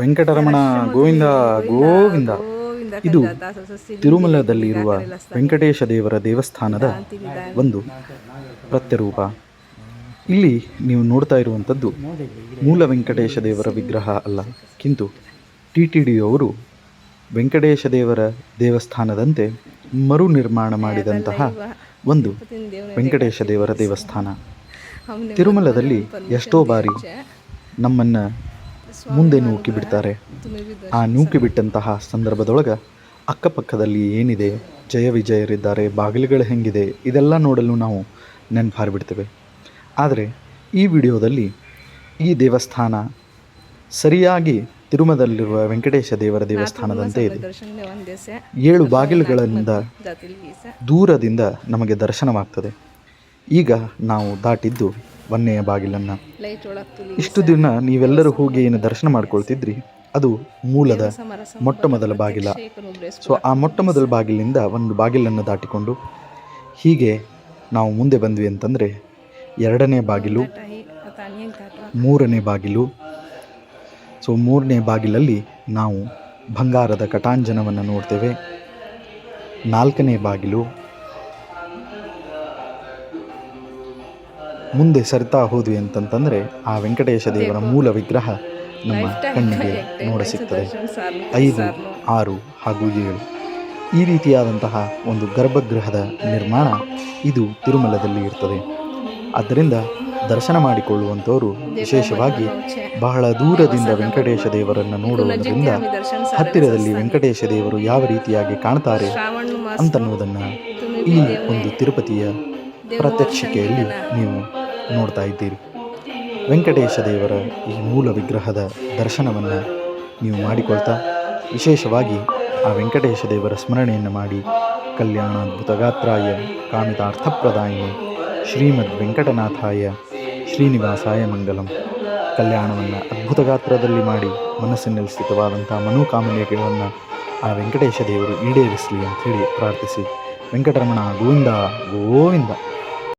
ವೆಂಕಟರಮಣ ಗೋವಿಂದ ಗೋವಿಂದ ಇದು ತಿರುಮಲದಲ್ಲಿರುವ ವೆಂಕಟೇಶ ದೇವರ ದೇವಸ್ಥಾನದ ಒಂದು ಪ್ರತ್ಯರೂಪ. ಇಲ್ಲಿ ನೀವು ನೋಡ್ತಾ ಇರುವಂಥದ್ದು ಮೂಲ ವೆಂಕಟೇಶ ದೇವರ ವಿಗ್ರಹ ಅಲ್ಲ. ಕಿಂತು ಟಿ ಟಿ ಡಿಯವರು ವೆಂಕಟೇಶ ದೇವರ ದೇವಸ್ಥಾನದಂತೆ ಮರು ನಿರ್ಮಾಣ ಮಾಡಿದಂತಹ ಒಂದು ವೆಂಕಟೇಶ ದೇವರ ದೇವಸ್ಥಾನ. ತಿರುಮಲದಲ್ಲಿ ಎಷ್ಟೋ ಬಾರಿ ನಮ್ಮನ್ನು ಮುಂದೆ ನೂಕಿ ಬಿಡ್ತಾರೆ ಆ ನೂಕಿ ಬಿಟ್ಟಂತಹ ಸಂದರ್ಭದೊಳಗೆ ಅಕ್ಕಪಕ್ಕದಲ್ಲಿ ಏನಿದೆ? ಜಯ ವಿಜಯರಿದ್ದಾರೆ, ಬಾಗಿಲುಗಳು ಹೆಂಗಿದೆ? ಇದೆಲ್ಲ ನೋಡಲು ನಾವು ನೆನಪಾರಿಬಿಡ್ತೇವೆ. ಆದರೆ, ಈ ವಿಡಿಯೋದಲ್ಲಿ ಈ ದೇವಸ್ಥಾನ ಸರಿಯಾಗಿ ತಿರುಮದಲ್ಲಿರುವ ವೆಂಕಟೇಶ ದೇವರ ದೇವಸ್ಥಾನದಂತೆ ಇದೆ. ಏಳು ಬಾಗಿಲುಗಳಿಂದ ದೂರದಿಂದ ನಮಗೆ ದರ್ಶನವಾಗ್ತದೆ. ಈಗ ನಾವು ದಾಟಿದ್ದು ಒಂದನೆಯ ಬಾಗಿಲನ್ನು. ಇಷ್ಟು ದಿನ ನೀವೆಲ್ಲರೂ ಹೋಗಿ ಏನು ದರ್ಶನ ಮಾಡ್ಕೊಳ್ತಿದ್ರಿ? ಅದು ಮೂಲದ ಮೊಟ್ಟ ಮೊದಲ ಬಾಗಿಲ. ಸೊ ಆ ಮೊಟ್ಟ ಮೊದಲ ಬಾಗಿಲಿಂದ ಒಂದು ಬಾಗಿಲನ್ನು ದಾಟಿಕೊಂಡು ಹೀಗೆ ನಾವು ಮುಂದೆ ಬಂದ್ವಿ ಅಂತಂದರೆ ಎರಡನೇ ಬಾಗಿಲು ಮೂರನೇ ಬಾಗಿಲು. ಸೊ ಮೂರನೇ ಬಾಗಿಲಲ್ಲಿ ನಾವು ಬಂಗಾರದ ಕಟಾಂಜನವನ್ನು ನೋಡ್ತೇವೆ. ನಾಲ್ಕನೇ ಬಾಗಿಲು ಮುಂದೆ ಸರಿತಾ ಹೋದ್ವಿ ಅಂತಂತಂದರೆ ಆ ವೆಂಕಟೇಶ ದೇವರ ಮೂಲ ವಿಗ್ರಹ ನಮ್ಮ ಕಣ್ಣಿಗೆ ನೋಡ ಸಿಗ್ತದೆ ಐದು ಆರು ಹಾಗೂ ಏಳು. ಈ ರೀತಿಯಾದಂತಹ ಒಂದು ಗರ್ಭಗೃಹದ ನಿರ್ಮಾಣ ಇದು ತಿರುಮಲದಲ್ಲಿ ಇರ್ತದೆ. ಆದ್ದರಿಂದ ದರ್ಶನ ಮಾಡಿಕೊಳ್ಳುವಂಥವರು ವಿಶೇಷವಾಗಿ ಬಹಳ ದೂರದಿಂದ ವೆಂಕಟೇಶ ದೇವರನ್ನು ನೋಡುವುದರಿಂದ ಹತ್ತಿರದಲ್ಲಿ ವೆಂಕಟೇಶ ದೇವರು ಯಾವ ರೀತಿಯಾಗಿ ಕಾಣ್ತಾರೆ ಅಂತನ್ನುವುದನ್ನು ಈ ಒಂದು ತಿರುಪತಿಯ ಪ್ರತ್ಯಕ್ಷಿಕೆಯಲ್ಲಿ ನೀವು ನೋಡ್ತಾ ಇದ್ದೀರಿ. ವೆಂಕಟೇಶ ದೇವರ ಈ ಮೂಲ ವಿಗ್ರಹದ ದರ್ಶನವನ್ನು ನೀವು ಮಾಡಿಕೊಳ್ತಾ, ವಿಶೇಷವಾಗಿ ಆ ವೆಂಕಟೇಶ ದೇವರ ಸ್ಮರಣೆಯನ್ನು ಮಾಡಿ, ಕಲ್ಯಾಣಾದ್ಭುತಗಾತ್ರಾಯ ಕಾಮಿತಾರ್ಥಪ್ರದಾಯಿನಿ ಶ್ರೀಮದ್ ವೆಂಕಟನಾಥಾಯ ಶ್ರೀನಿವಾಸಾಯ ಮಂಗಲಂ. ಕಲ್ಯಾಣವನ್ನು ಅದ್ಭುತ ಗಾತ್ರದಲ್ಲಿ ಮಾಡಿ, ಮನಸ್ಸಿನಲ್ಲಿ ಸ್ಥಿತವಾದಂಥ ಮನೋಕಾಮನೆಗಳನ್ನು ಆ ವೆಂಕಟೇಶ ದೇವರು ಈಡೇರಿಸಲಿ ಅಂಥೇಳಿ ಪ್ರಾರ್ಥಿಸಿ. ವೆಂಕಟರಮಣ ಗೋವಿಂದ ಗೋವಿಂದ.